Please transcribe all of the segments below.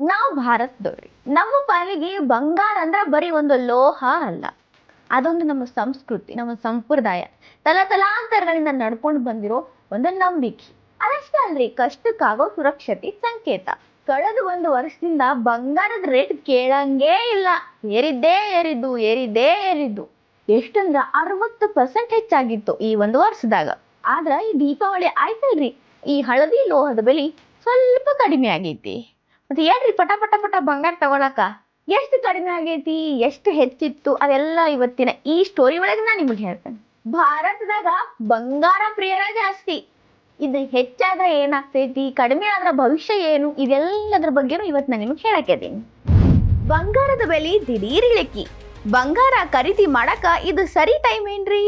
ನಾವು ಭಾರತದವ್ರಿ. ನಮ್ಮ ಪಾಲಿಗೆ ಬಂಗಾರ ಅಂದ್ರೆ ಬರೀ ಒಂದು ಲೋಹ ಅಲ್ಲ. ಅದೊಂದು ನಮ್ಮ ಸಂಸ್ಕೃತಿ, ನಮ್ಮ ಸಂಪ್ರದಾಯ. ತಲತಲಾಂತರಗಳಿಂದ ನಡ್ಕೊಂಡು ಬಂದಿರೋ ಒಂದು ನಂಬಿಕೆ. ಅದಷ್ಟೇ ಅಲ್ರಿ, ಕಷ್ಟಕ್ಕಾಗೋ ಸುರಕ್ಷತೆ, ಸಂಕೇತ. ಕಳೆದ ಒಂದು ವರ್ಷದಿಂದ ಬಂಗಾರದ ರೇಟ್ ಕೇಳಂಗೇ ಇಲ್ಲ. ಏರಿದ್ದೇ ಏರಿದ್ದು ಏರಿದ್ದೇ ಏರಿದ್ದು. ಎಷ್ಟಂದ್ರ ಅರವತ್ತು ಪರ್ಸೆಂಟ್ ಹೆಚ್ಚಾಗಿತ್ತು ಈ ಒಂದು ವರ್ಷದಾಗ. ಆದ್ರ ಈ ದೀಪಾವಳಿ ಆಯ್ತಲ್ರಿ. ಈ ಹಳದಿ ಲೋಹದ ಬೆಲೆ ಸ್ವಲ್ಪ ಕಡಿಮೆ ಆಗೈತಿ. ಮತ್ತೆ ಏನ್ರಿ ಪಟ ಪಟ ಪಟ ಬಂಗಾರ ತಗೊಳಕ. ಎಷ್ಟು ಕಡಿಮೆ ಆಗೈತಿ, ಎಷ್ಟು ಹೆಚ್ಚಿತ್ತು, ಅದೆಲ್ಲ ಇವತ್ತಿನ ಈ ಸ್ಟೋರಿ ಒಳಗೆ ನಾನು ನಿಮಗೆ ಹೇಳ್ತೇನೆ. ಭಾರತದಾಗ ಬಂಗಾರ ಪ್ರಿಯರ ಜಾಸ್ತಿ. ಇದು ಹೆಚ್ಚಾದ್ರೆ ಏನಾಗ್ತೈತಿ, ಕಡಿಮೆ ಆದ್ರ ಭವಿಷ್ಯ ಏನು, ಇದೆಲ್ಲದ್ರ ಬಗ್ಗೆನೂ ಇವತ್ತು ನಾನು ನಿಮಗೆ ಹೇಳಕ್ಕಿದ್ದೀನಿ ಬಂಗಾರದ ಬೆಲೆ ದಿಢೀರ್ ಇಳಿಕಿ. ಬಂಗಾರ ಖರೀದಿ ಮಾಡಕ ಇದು ಸರಿ ಟೈಮ್ ಏನ್ರಿ?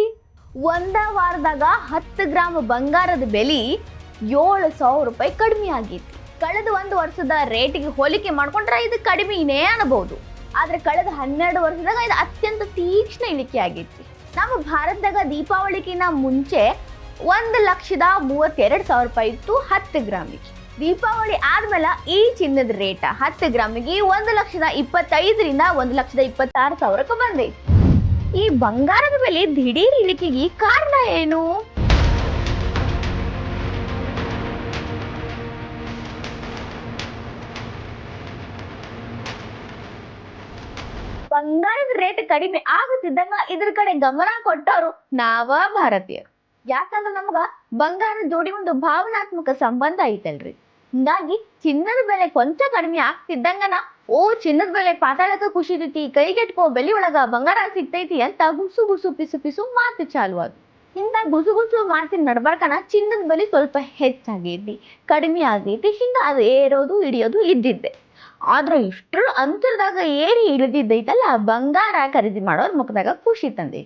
ಒಂದ ವಾರದಾಗ ಹತ್ತು ಗ್ರಾಮ್ ಬಂಗಾರದ ಬೆಲೆ ಏಳು ಸಾವಿರ ರೂಪಾಯಿ ಕಡಿಮೆ ಆಗೈತಿ. ಕಳೆದ ಒಂದು ವರ್ಷದ ರೇಟಿಗೆ ಹೋಲಿಕೆ ಮಾಡ್ಕೊಂಡ್ರೆ ಇದು ಕಡಿಮೆನೇ ಅನ್ನಬಹುದು ಆದ್ರೆ ಕಳೆದ ಹನ್ನೆರಡು ವರ್ಷದಾಗ ಇದು ಅತ್ಯಂತ ತೀಕ್ಷ್ಣ ಇಳಿಕೆ ಆಗೈತಿ ನಮ್ಮ ಭಾರತದಾಗ ದೀಪಾವಳಿಗಿನ ಮುಂಚೆ ಒಂದು ಲಕ್ಷದ ಮೂವತ್ತೆರಡು ಸಾವಿರ ರೂಪಾಯಿ ಇತ್ತು ಹತ್ತು ಗ್ರಾಮಿಗೆ. ದೀಪಾವಳಿ ಆದ್ಮೇಲೆ ಈ ಚಿನ್ನದ ರೇಟ ಹತ್ತು ಗ್ರಾಮಿಗೆ ಒಂದು ಲಕ್ಷದ ಇಪ್ಪತ್ತೈದರಿಂದ ಒಂದು ಲಕ್ಷದ ಇಪ್ಪತ್ತಾರು ಸಾವಿರಕ್ಕೆ ಬಂದೈತಿ. ಈ ಬಂಗಾರದ ಬೆಲೆ ದಿಢೀರ್ ಇಳಿಕೆಗೆ ಕಾರಣ ಏನು? ಬಂಗಾರದ ರೇಟ್ ಕಡಿಮೆ ಆಗುತ್ತಿದ್ದಂಗ ಇದ್ರ ಕಡೆ ಗಮನ ಕೊಟ್ಟವರು ನಾವ ಭಾರತೀಯರು. ಯಾಕಂದ್ರೆ ನಮ್ಗ ಬಂಗಾರ ಜೋಡಿ ಒಂದು ಭಾವನಾತ್ಮಕ ಸಂಬಂಧ ಐತಲ್ರಿ. ಹಿಂಗಾಗಿ ಚಿನ್ನದ ಬೆಲೆ ಕೊಂಚ ಕಡಿಮೆ ಆಗ್ತಿದ್ದಂಗನ, ಓ ಚಿನ್ನದ ಬೆಲೆ ಪಾತಾಳಕ ಕುಸಿದೈತಿ ಕೈಗೆಟ್ಕೋ ಬೆಲೆ ಒಳಗ ಬಂಗಾರ ಸಿಗ್ತೈತಿ ಅಂತ ಗುಸು ಗುಸು ಪಿಸು ಪಿಸು ಮಾತು ಚಾಲು ಆದ್ವು ಹಿಂದ ಗುಸು ಗುಸು ಮಾತಿನ ನಡ್ಬಾರ್ಕನ ಚಿನ್ನದ ಬೆಲೆ ಸ್ವಲ್ಪ ಹೆಚ್ಚಾಗೈತಿ, ಕಡಿಮೆ ಆಗೈತಿ, ಹಿಂಗ ಅದು ಏರೋದು, ಹಿಡಿಯೋದು ಇದ್ದಿದ್ದೆ. ಆದ್ರೆ ಇಷ್ಟರ ಅಂತರದಾಗ ಏರಿ ಇಳಿದಿದ್ದೈತಲ್ಲ ಬಂಗಾರ ಖರೀದಿ ಮಾಡೋರ್ ಮುಖದಾಗ ಖುಷಿ ತಂದೆ.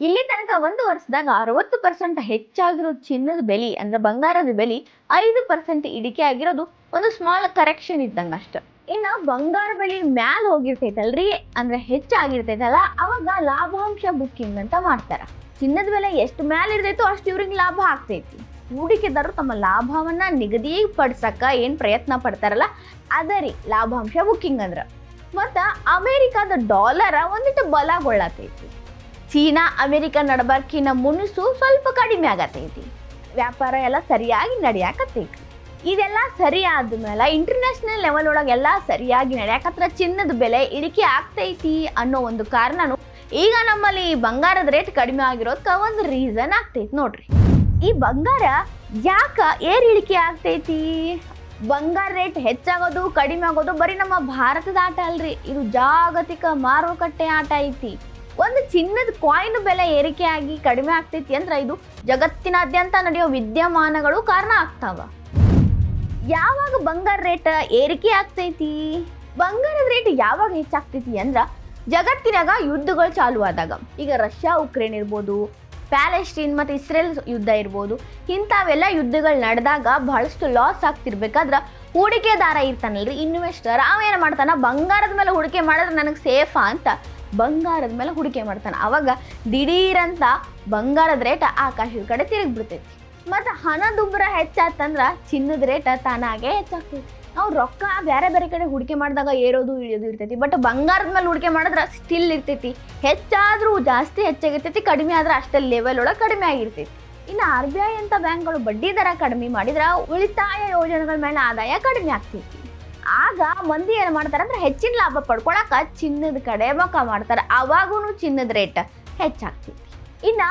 ಇಲ್ಲಿ ತನಕ ಒಂದು ವರ್ಷದಾಗ ಅರವತ್ತು ಪರ್ಸೆಂಟ್ ಹೆಚ್ಚಾಗಿರೋ ಚಿನ್ನದ ಬೆಲೆ, ಅಂದ್ರೆ ಬಂಗಾರದ ಬೆಲೆ ಐದು ಪರ್ಸೆಂಟ್ ಇಳಿಕೆ ಆಗಿರೋದು ಒಂದು ಸ್ಮಾಲ್ ಕರೆಕ್ಷನ್ ಇದ್ದಂಗ ಅಷ್ಟ. ಇನ್ನ ಬಂಗಾರ ಬೆಲೆ ಮ್ಯಾಲ ಹೋಗಿರ್ತೈತಲ್ರಿ, ಅಂದ್ರೆ ಹೆಚ್ಚಾಗಿರ್ತೈತಲ್ಲ, ಅವಾಗ ಲಾಭಾಂಶ ಬುಕ್ಕಿಂಗ್ ಅಂತ ಮಾಡ್ತಾರ. ಚಿನ್ನದ ಬೆಲೆ ಎಷ್ಟು ಮ್ಯಾಲ ಇರ್ತೈತೋ ಅಷ್ಟು ಇವ್ರಿಗೆ ಲಾಭ ಆಗ್ತೈತಿ. ಹೂಡಿಕೆದಾರರು ತಮ್ಮ ಲಾಭವನ್ನ ನಿಗದಿ ಏನು ಏನ್ ಪ್ರಯತ್ನ ಪಡ್ತಾರಲ್ಲ ಅದರಿ ಲಾಭಾಂಶ ಬುಕ್ಕಿಂಗ್ ಅಂದ್ರ. ಮತ್ತು ಅಮೇರಿಕಾದ ಡಾಲರ ಒಂದಿಟ್ಟು ಬಲಗೊಳ್ಳತೈತಿ. ಚೀನಾ, ಅಮೆರಿಕ ನಡಬರ್ಕಿನ ಮುನಿಸು ಸ್ವಲ್ಪ ಕಡಿಮೆ ಆಗತೈತಿ. ವ್ಯಾಪಾರ ಎಲ್ಲ ಸರಿಯಾಗಿ ನಡೆಯಾಕತ್ತೈತಿ ಇದೆಲ್ಲ ಸರಿ ಆದ್ಮೇಲೆ ಇಂಟರ್ನ್ಯಾಷನಲ್ ಲೆವೆಲ್ ಒಳಗೆ ಎಲ್ಲ ಸರಿಯಾಗಿ ನಡೆಯಾಕತ್ರ ಚಿನ್ನದ ಬೆಲೆ ಇಳಿಕೆ ಆಗ್ತೈತಿ ಅನ್ನೋ ಒಂದು ಕಾರಣನು ಈಗ ನಮ್ಮಲ್ಲಿ ಬಂಗಾರದ ರೇಟ್ ಕಡಿಮೆ ಆಗಿರೋದಕ್ಕೆ ಒಂದು ರೀಸನ್ ಆಗ್ತೈತಿ ನೋಡ್ರಿ. ಈ ಬಂಗಾರ ಯಾಕ ಏರಿಳಿಕೆ ಆಗ್ತೈತಿ? ಬಂಗಾರ ರೇಟ್ ಹೆಚ್ಚಾಗೋದು, ಕಡಿಮೆ ಆಗೋದು ಬರೀ ನಮ್ಮ ಭಾರತದ ಆಟ ಅಲ್ರಿ. ಇದು ಜಾಗತಿಕ ಮಾರುಕಟ್ಟೆ ಆಟ ಐತಿ. ಒಂದು ಚಿನ್ನದ ಕಾಯಿನ್ ಬೆಲೆ ಏರಿಕೆ ಆಗಿ ಕಡಿಮೆ ಆಗ್ತೈತಿ ಅಂದ್ರೆ ಇದು ಜಗತ್ತಿನಾದ್ಯಂತ ನಡೆಯೋ ವಿದ್ಯಮಾನಗಳು ಕಾರಣ ಆಗ್ತಾವ. ಯಾವಾಗ ಬಂಗಾರ ರೇಟ್ ಏರಿಕೆ ಆಗ್ತೈತಿ? ಬಂಗಾರದ ರೇಟ್ ಯಾವಾಗ ಹೆಚ್ಚಾಗ್ತೈತಿ ಅಂದ್ರ ಜಗತ್ತಿನಾಗ ಯುದ್ಧಗಳು ಚಾಲು ಆದಾಗ ಈಗ ರಷ್ಯಾ, ಉಕ್ರೇನ್ ಇರ್ಬೋದು ಪ್ಯಾಲೆಸ್ಟೀನ್ ಮತ್ತು ಇಸ್ರೇಲ್ ಯುದ್ಧ ಇರ್ಬೋದು. ಇಂಥವೆಲ್ಲ ಯುದ್ಧಗಳು ನಡೆದಾಗ ಬಹಳಷ್ಟು ಲಾಸ್ ಆಗ್ತಿರ್ಬೇಕಾದ್ರೆ ಹೂಡಿಕೆದಾರ ಇರ್ತಾನಲ್ರಿ ಇನ್ವೆಸ್ಟರ್ ಅವೇನು ಮಾಡ್ತಾನ? ಬಂಗಾರದ ಮೇಲೆ ಹೂಡಿಕೆ ಮಾಡಿದ್ರೆ ನನಗೆ ಸೇಫಾ ಅಂತ ಬಂಗಾರದ ಮೇಲೆ ಹೂಡಿಕೆ ಮಾಡ್ತಾನೆ. ಅವಾಗ ದಿಢೀರಂತ ಬಂಗಾರದ ರೇಟ್ ಆಕಾಶದ ಕಡೆ ತಿರುಗಿ ಬಿಡ್ತೈತಿ ಮತ್ತು ಹಣದುಬ್ಬರ ಹೆಚ್ಚಾತಂದ್ರೆ ಚಿನ್ನದ ರೇಟ ತಾನಾಗೆ ಹೆಚ್ಚಾಗ್ತೈತಿ. ನಾವು ರೊಕ್ಕ ಬೇರೆ ಬೇರೆ ಕಡೆ ಹೂಡಿಕೆ ಮಾಡಿದಾಗ ಏರೋದು ಇಳಿಯೋದು ಇರ್ತೈತಿ. ಬಟ್ ಬಂಗಾರದ ಮೇಲೆ ಹೂಡಿಕೆ ಮಾಡಿದ್ರೆ ಸ್ಟಿಲ್ ಇರ್ತೈತಿ. ಹೆಚ್ಚಾದರೂ ಜಾಸ್ತಿ ಹೆಚ್ಚಾಗಿರ್ತೈತಿ, ಕಡಿಮೆ ಆದ್ರೆ ಅಷ್ಟೇ ಲೆವೆಲ್ ಒಳಗೆ ಕಡಿಮೆ ಆಗಿರ್ತೈತಿ. ಇನ್ನು ಆರ್ ಬಿ ಐ ಅಂತ ಬ್ಯಾಂಕ್ಗಳು ಬಡ್ಡಿ ದರ ಕಡಿಮೆ ಮಾಡಿದ್ರೆ ಉಳಿತಾಯ ಯೋಜನೆಗಳ ಮೇಲೆ ಆದಾಯ ಕಡಿಮೆ ಆಗ್ತೈತಿ. ಆಗ ಮಂದಿ ಏನು ಮಾಡ್ತಾರೆ ಅಂದ್ರೆ ಹೆಚ್ಚಿನ ಲಾಭ ಪಡ್ಕೊಳಕ್ಕೆ ಚಿನ್ನದ ಕಡೆ ಮುಖ ಮಾಡ್ತಾರೆ. ಅವಾಗೂ ಚಿನ್ನದ ರೇಟ್ ಹೆಚ್ಚಾಗ್ತೈತಿ. ಇನ್ನು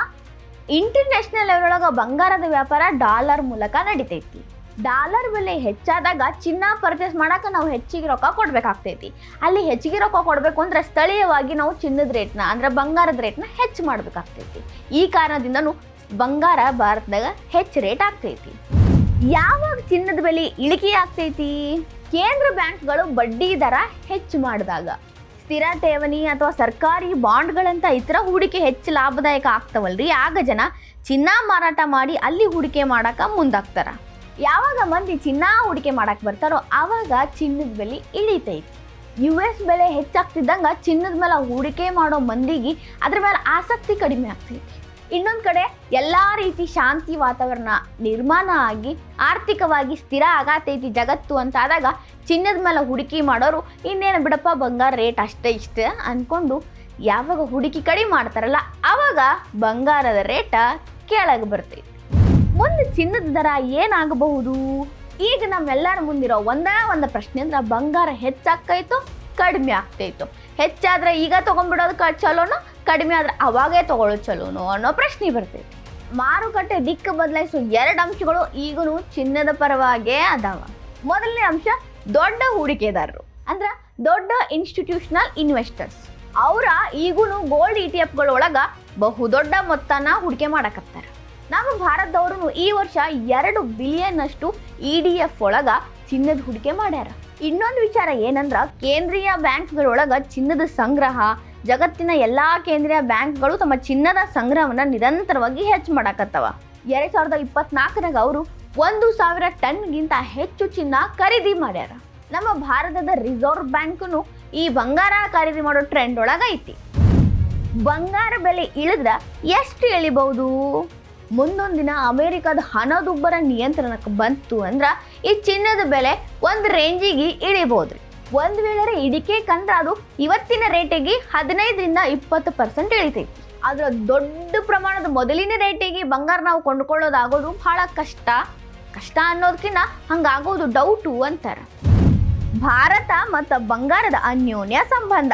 ಇಂಟರ್ನ್ಯಾಷನಲ್ ಲೆವೆಲ್ ಒಳಗೆ ಬಂಗಾರದ ವ್ಯಾಪಾರ ಡಾಲರ್ ಮೂಲಕ ನಡಿತೈತಿ. ಡಾಲರ್ ಬೆಲೆ ಹೆಚ್ಚಾದಾಗ ಚಿನ್ನ ಪರ್ಚೇಸ್ ಮಾಡಕ್ಕೆ ನಾವು ಹೆಚ್ಚಿಗೆ ರೊಕ್ಕ ಕೊಡ್ಬೇಕಾಗ್ತೈತಿ. ಅಲ್ಲಿ ಹೆಚ್ಚಿಗೆ ರೊಕ್ಕ ಕೊಡಬೇಕು ಅಂದರೆ ಸ್ಥಳೀಯವಾಗಿ ನಾವು ಚಿನ್ನದ ರೇಟ್ನ ಅಂದ್ರೆ ಬಂಗಾರದ ರೇಟ್ನ ಹೆಚ್ಚು ಮಾಡಬೇಕಾಗ್ತೈತಿ. ಈ ಕಾರಣದಿಂದನೂ ಬಂಗಾರ ಭಾರತದಾಗ ಹೆಚ್ಚು ರೇಟ್ ಆಗ್ತೈತಿ. ಯಾವಾಗ ಚಿನ್ನದ ಬೆಲೆ ಇಳಿಕೆ ಆಗ್ತೈತಿ? ಕೇಂದ್ರ ಬ್ಯಾಂಕ್ಗಳು ಬಡ್ಡಿ ದರ ಹೆಚ್ಚು ಮಾಡಿದಾಗ. ಸ್ಥಿರ ಠೇವಣಿ ಅಥವಾ ಸರ್ಕಾರಿ ಬಾಂಡ್ಗಳಂತ ಇತರ ಹೂಡಿಕೆ ಹೆಚ್ಚು ಲಾಭದಾಯಕ ಆಗ್ತಾವಲ್ರಿ. ಆಗ ಜನ ಚಿನ್ನ ಮಾರಾಟ ಮಾಡಿ ಅಲ್ಲಿ ಹೂಡಿಕೆ ಮಾಡಕ ಮುಂದಾಗ್ತಾರ. ಯಾವಾಗ ಮಂದಿ ಚಿನ್ನ ಹೂಡಿಕೆ ಮಾಡಕ್ಕೆ ಬರ್ತಾರೋ ಆವಾಗ ಚಿನ್ನದ ಬೆಲೆ ಇಳಿತೈತಿ. ಯು ಎಸ್ ಬೆಲೆ ಹೆಚ್ಚಾಗ್ತಿದ್ದಂಗ ಚಿನ್ನದ ಮೇಲೆ ಹೂಡಿಕೆ ಮಾಡೋ ಮಂದಿಗೆ ಅದ್ರ ಮೇಲೆ ಆಸಕ್ತಿ ಕಡಿಮೆ ಆಗ್ತೈತಿ. ಇನ್ನೊಂದ್ ಕಡೆ ಎಲ್ಲ ರೀತಿ ಶಾಂತಿ ವಾತಾವರಣ ನಿರ್ಮಾಣ ಆಗಿ ಆರ್ಥಿಕವಾಗಿ ಸ್ಥಿರ ಆಗತೈತಿ ಜಗತ್ತು ಅಂತ ಆದಾಗ ಚಿನ್ನದ ಮೇಲೆ ಹೂಡಿಕೆ ಮಾಡೋರು ಇನ್ನೇನು ಬಿಡಪ್ಪ ಬಂಗಾರ ರೇಟ್ ಅಷ್ಟೇ ಇಷ್ಟ ಅಂದ್ಕೊಂಡು ಯಾವಾಗ ಹೂಡಿಕೆ ಕಡಿಮೆ ಮಾಡ್ತಾರಲ್ಲ ಅವಾಗ ಬಂಗಾರದ ರೇಟ ಕೆಳಗೆ ಬರ್ತೈತಿ. ಮುಂದೆ ಚಿನ್ನದ ದರ ಏನಾಗಬಹುದು? ಈಗ ನಮ್ಮೆಲ್ಲರ ಮುಂದಿರೋ ಒಂದೇ ಒಂದು ಪ್ರಶ್ನೆ ಅಂದ್ರೆ ಬಂಗಾರ ಹೆಚ್ಚಾಗ್ತಾಯ್ತು ಕಡಿಮೆ ಆಗ್ತೈತು? ಹೆಚ್ಚಾದ್ರೆ ಈಗ ತೊಗೊಂಡ್ಬಿಡೋದು ಕ ಚಲೋನೋ, ಕಡಿಮೆ ಆದ್ರೆ ಅವಾಗೇ ತಗೊಳ್ಳೋದು ಚಲೋನೋ ಅನ್ನೋ ಪ್ರಶ್ನೆ ಬರ್ತೈತಿ. ಮಾರುಕಟ್ಟೆ ದಿಕ್ಕು ಬದಲಾಯಿಸೋ ಎರಡು ಅಂಶಗಳು ಈಗಲೂ ಚಿನ್ನದ ಪರವಾಗೇ ಅದಾವ. ಮೊದಲನೇ ಅಂಶ, ದೊಡ್ಡ ಹೂಡಿಕೆದಾರರು, ಅಂದ್ರೆ ದೊಡ್ಡ ಇನ್ಸ್ಟಿಟ್ಯೂಷನಲ್ ಇನ್ವೆಸ್ಟರ್ಸ್ ಅವರ ಈಗೂನು ಗೋಲ್ಡ್ ಇ ಟಿ ಎಫ್ಗಳೊಳಗ ಬಹುದೊಡ್ಡ ಮೊತ್ತನ ಹೂಡಿಕೆ ಮಾಡಕತ್ತಾರ. ನಮ್ಮ ಭಾರತದವರು ಈ ವರ್ಷ ಎರಡು ಬಿಲಿಯನ್ ಅಷ್ಟು ಇ ಡಿ ಎಫ್ ಒಳಗ ಚಿನ್ನದ ಹೂಡಿಕೆ ಮಾಡ್ಯಾರ. ಇನ್ನೊಂದು ವಿಚಾರ ಏನಂದ್ರ, ಕೇಂದ್ರೀಯ ಬ್ಯಾಂಕ್ಗಳೊಳಗ ಚಿನ್ನದ ಸಂಗ್ರಹ, ಜಗತ್ತಿನ ಎಲ್ಲಾ ಕೇಂದ್ರೀಯ ಬ್ಯಾಂಕ್ಗಳು ತಮ್ಮ ಚಿನ್ನದ ಸಂಗ್ರಹವನ್ನ ನಿರಂತರವಾಗಿ ಹೆಚ್ಚು ಮಾಡಾಕತ್ತವ. ಎರಡ್ ಸಾವಿರದ ಇಪ್ಪತ್ನಾಲ್ಕನಾಗ ಅವರು ಒಂದು ಸಾವಿರ ಟನ್ಗಿಂತ ಹೆಚ್ಚು ಚಿನ್ನ ಖರೀದಿ ಮಾಡ್ಯಾರ. ನಮ್ಮ ಭಾರತದ ರಿಸರ್ವ್ ಬ್ಯಾಂಕ್ನು ಈ ಬಂಗಾರ ಖರೀದಿ ಮಾಡೋ ಟ್ರೆಂಡ್ ಒಳಗೈತಿ ಬಂಗಾರ ಬೆಲೆ ಇಳಿದ್ರ ಎಷ್ಟು ಇಳಿಬಹುದು ಮುಂದೊಂದು ದಿನ ಅಮೆರಿಕದ ಹಣದುಬ್ಬರ ನಿಯಂತ್ರಣಕ್ಕೆ ಬಂತು ಅಂದ್ರೆ ಈ ಚಿನ್ನದ ಬೆಲೆ ಒಂದು ರೇಂಜಿಗೆ ಇಳಿಬಹುದು ಒಂದ್ ವೇಳೆ ಇಡಿಕೆ ಕಂದ್ರ ಅದು ಇವತ್ತಿನ ರೇಟಿಗೆ ಹದಿನೈದರಿಂದ ಇಪ್ಪತ್ತು ಪರ್ಸೆಂಟ್ ಇಳಿತೈತಿ. ಆದ್ರೆ ದೊಡ್ಡ ಪ್ರಮಾಣದ ಮೊದಲಿನ ರೇಟಿಗೆ ಬಂಗಾರ ನಾವು ಕೊಂಡ್ಕೊಳ್ಳೋದಾಗೋದು ಬಹಳ ಕಷ್ಟ. ಕಷ್ಟ ಅನ್ನೋದಕ್ಕಿಂತ ಹಂಗಾಗೋದು ಡೌಟು ಅಂತಾರೆ. ಭಾರತ ಮತ್ತು ಬಂಗಾರದ ಅನ್ಯೋನ್ಯ ಸಂಬಂಧ.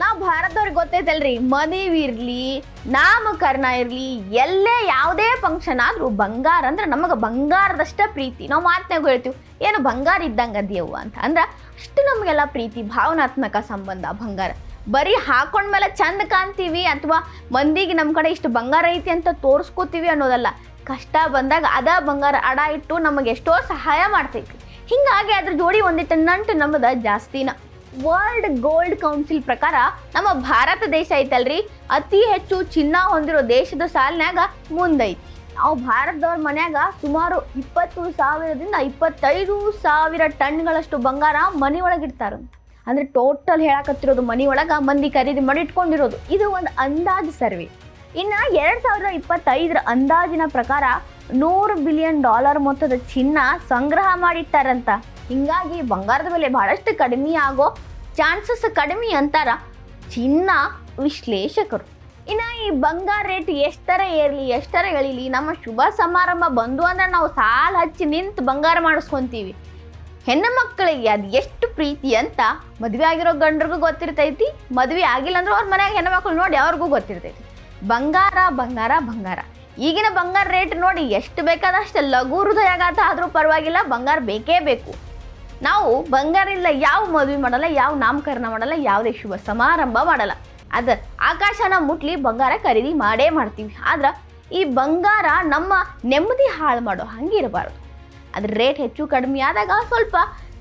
ನಾವು ಭಾರತದವ್ರಿಗೆ ಗೊತ್ತೈತಲ್ರಿ ಮದುವೆ ಇರ್ಲಿ, ನಾಮಕರಣ ಇರ್ಲಿ, ಎಲ್ಲೇ ಯಾವುದೇ ಫಂಕ್ಷನ್ ಆದ್ರೂ ಬಂಗಾರ ಅಂದ್ರೆ ನಮಗೆ ಬಂಗಾರದಷ್ಟೇ ಪ್ರೀತಿ. ನಾವು ಮಾತನಾಗ ಹೇಳ್ತೀವಿ, ಏನು ಬಂಗಾರ ಇದ್ದಂಗೆ ಅದಿಯವ್ವ ಅಂತ. ಅಂದ್ರೆ ಅಷ್ಟು ನಮಗೆಲ್ಲ ಪ್ರೀತಿ, ಭಾವನಾತ್ಮಕ ಸಂಬಂಧ ಬಂಗಾರ. ಬರೀ ಹಾಕೊಂಡ್ಮೇಲೆ ಚಂದ ಕಾಣ್ತೀವಿ ಅಥವಾ ಮಂದಿಗೆ ನಮ್ಮ ಕಡೆ ಇಷ್ಟು ಬಂಗಾರ ಐತಿ ಅಂತ ತೋರಿಸ್ಕೋತೀವಿ ಅನ್ನೋದಲ್ಲ. ಕಷ್ಟ ಬಂದಾಗ ಅದ ಬಂಗಾರ ಅಡ ಇಟ್ಟು ನಮಗೆ ಎಷ್ಟೋ ಸಹಾಯ ಮಾಡ್ತೈತಿ. ಹಿಂಗಾಗಿ ಅದ್ರ ಜೋಡಿ ಒಂದಿಟ್ಟು ನಂಟು ನಮ್ಮದ ಜಾಸ್ತಿನ. ವರ್ಲ್ಡ್ ಗೋಲ್ಡ್ ಕೌನ್ಸಿಲ್ ಪ್ರಕಾರ ನಮ್ಮ ಭಾರತ ದೇಶ ಐತಲ್ರಿ? ಅತಿ ಹೆಚ್ಚು ಚಿನ್ನ ಹೊಂದಿರೋ ದೇಶದ ಸಾಲಿನಾಗ ಮುಂದೈತಿ. ನಾವು ಭಾರತದವ್ರ ಮನ್ಯಾಗ ಸುಮಾರು ಇಪ್ಪತ್ತು ಸಾವಿರದಿಂದ ಇಪ್ಪತ್ತೈದು ಸಾವಿರ ಟನ್ಗಳಷ್ಟು ಬಂಗಾರ ಮನೆ ಒಳಗಿಡ್ತಾರ ಅಂದ್ರೆ ಟೋಟಲ್ ಹೇಳಕತ್ತಿರೋದು ಮನೆ ಒಳಗ ಮಂದಿ ಖರೀದಿ ಮಾಡಿ ಇಟ್ಕೊಂಡಿರೋದು. ಇದು ಒಂದು ಅಂದಾಜು ಸರ್ವೆ. ಇನ್ನ ಎರಡ್ ಸಾವಿರದ ಇಪ್ಪತ್ತೈದರ ಅಂದಾಜಿನ ಪ್ರಕಾರ ನೂರು ಬಿಲಿಯನ್ ಡಾಲರ್ ಮೊತ್ತದ ಚಿನ್ನ ಸಂಗ್ರಹ ಮಾಡಿಟ್ಟಾರಂತ. ಹಿಂಗಾಗಿ ಬಂಗಾರದ ಬೆಲೆ ಬಹಳಷ್ಟು ಕಡಿಮೆ ಆಗೋ ಚಾನ್ಸಸ್ ಕಡಿಮೆ ಅಂತಾರ ಚಿನ್ನ ವಿಶ್ಲೇಷಕರು. ಇನ್ನು ಈ ಬಂಗಾರ ರೇಟ್ ಎಷ್ಟರ ಏರ್ಲಿ, ಎಷ್ಟರ ಇಳಿಲಿ ನಮ್ಮ ಶುಭ ಸಮಾರಂಭ ಬಂದು ಅಂದ್ರೆ ನಾವು ಸಾಲ ಹಚ್ಚಿ ನಿಂತು ಬಂಗಾರ ಮಾಡಿಸ್ಕೊಂತೀವಿ. ಹೆಣ್ಣು ಮಕ್ಕಳಿಗೆ ಅದು ಎಷ್ಟು ಪ್ರೀತಿ ಅಂತ ಮದುವೆ ಆಗಿರೋ ಗಂಡ್ರಿಗೂ ಗೊತ್ತಿರ್ತೈತಿ, ಮದುವೆ ಆಗಿಲ್ಲ ಅಂದ್ರೆ ಅವ್ರ ಮನೆಯಾಗ ಹೆಣ್ಣು ಮಕ್ಕಳು ನೋಡಿ ಅವ್ರಿಗೂ ಗೊತ್ತಿರ್ತೈತಿ. ಬಂಗಾರ ಬಂಗಾರ ಬಂಗಾರ. ಈಗಿನ ಬಂಗಾರ ರೇಟ್ ನೋಡಿ ಎಷ್ಟು ಬೇಕಾದಷ್ಟು ಲಘು ಹೃದಯಾಘಾತ ಆದರೂ ಪರವಾಗಿಲ್ಲ, ಬಂಗಾರ ಬೇಕೇ ಬೇಕು. ನಾವು ಇಲ್ಲ ಯಾವ ಮದುವೆ ಮಾಡಲ್ಲ, ಯಾವ ನಾಮಕರಣ ಮಾಡಲ್ಲ, ಯಾವುದೇ ಶುಭ ಸಮಾರಂಭ ಮಾಡಲ್ಲ. ಅದ ಆಕಾಶನ ಮುಟ್ಲಿ ಬಂಗಾರ ಖರೀದಿ ಮಾಡೇ ಮಾಡ್ತೀವಿ. ಆದ್ರೆ ಈ ಬಂಗಾರ ನಮ್ಮ ನೆಮ್ಮದಿ ಹಾಳು ಮಾಡೋ ಹಂಗಿರಬಾರ್ದು ಅದ್ರ ರೇಟ್ ಹೆಚ್ಚು ಕಡಿಮೆ ಆದಾಗ ಸ್ವಲ್ಪ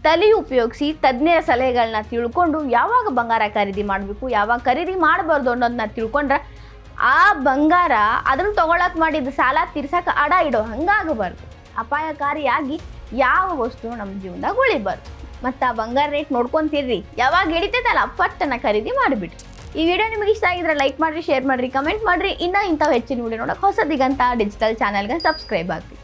ತಲೆ ಉಪಯೋಗಿಸಿ ತಜ್ಞರ ಸಲಹೆಗಳನ್ನ ತಿಳ್ಕೊಂಡು ಯಾವಾಗ ಬಂಗಾರ ಖರೀದಿ ಮಾಡಬೇಕು, ಯಾವಾಗ ಖರೀದಿ ಮಾಡಬಾರ್ದು ಅನ್ನೋದನ್ನ ತಿಳ್ಕೊಂಡ್ರೆ ಆ ಬಂಗಾರ ಅದನ್ನು ತಗೊಳಕ್ ಮಾಡಿದ ಸಾಲ ತೀರ್ಸಕ್ಕೆ ಅಡ ಇಡೋ ಹಂಗಾಗಬಾರ್ದು. ಅಪಾಯಕಾರಿಯಾಗಿ ಯಾವ ವಸ್ತು ನಮ್ಮ ಜೀವನದಾಗ ಉಳಿಬಾರ್ದು. ಮತ್ತು ಆ ಬಂಗಾರ ರೇಟ್ ನೋಡ್ಕೊಂತೀರ್ರಿ ಯಾವಾಗ ಹಿಡಿತೈತಲ್ಲ ಪಟ್ಟನ್ನು ಖರೀದಿ ಮಾಡಿಬಿಡ್ರಿ. ಈ ವಿಡಿಯೋ ನಿಮಗೆ ಇಷ್ಟ ಆಗಿದ್ರೆ ಲೈಕ್ ಮಾಡಿರಿ ಶೇರ್ ಮಾಡಿರಿ ಕಮೆಂಟ್ ಮಾಡಿರಿ. ಇನ್ನೂ ಇಂಥವು ಹೆಚ್ಚಿನ ವಿಡಿಯೋ ನೋಡೋಕೆ ಹೊಸದಿಗಂತ ಡಿಜಿಟಲ್ ಚಾನಲ್ಗೆ ಸಬ್ಸ್ಕ್ರೈಬ್ ಆಗ್ರಿ.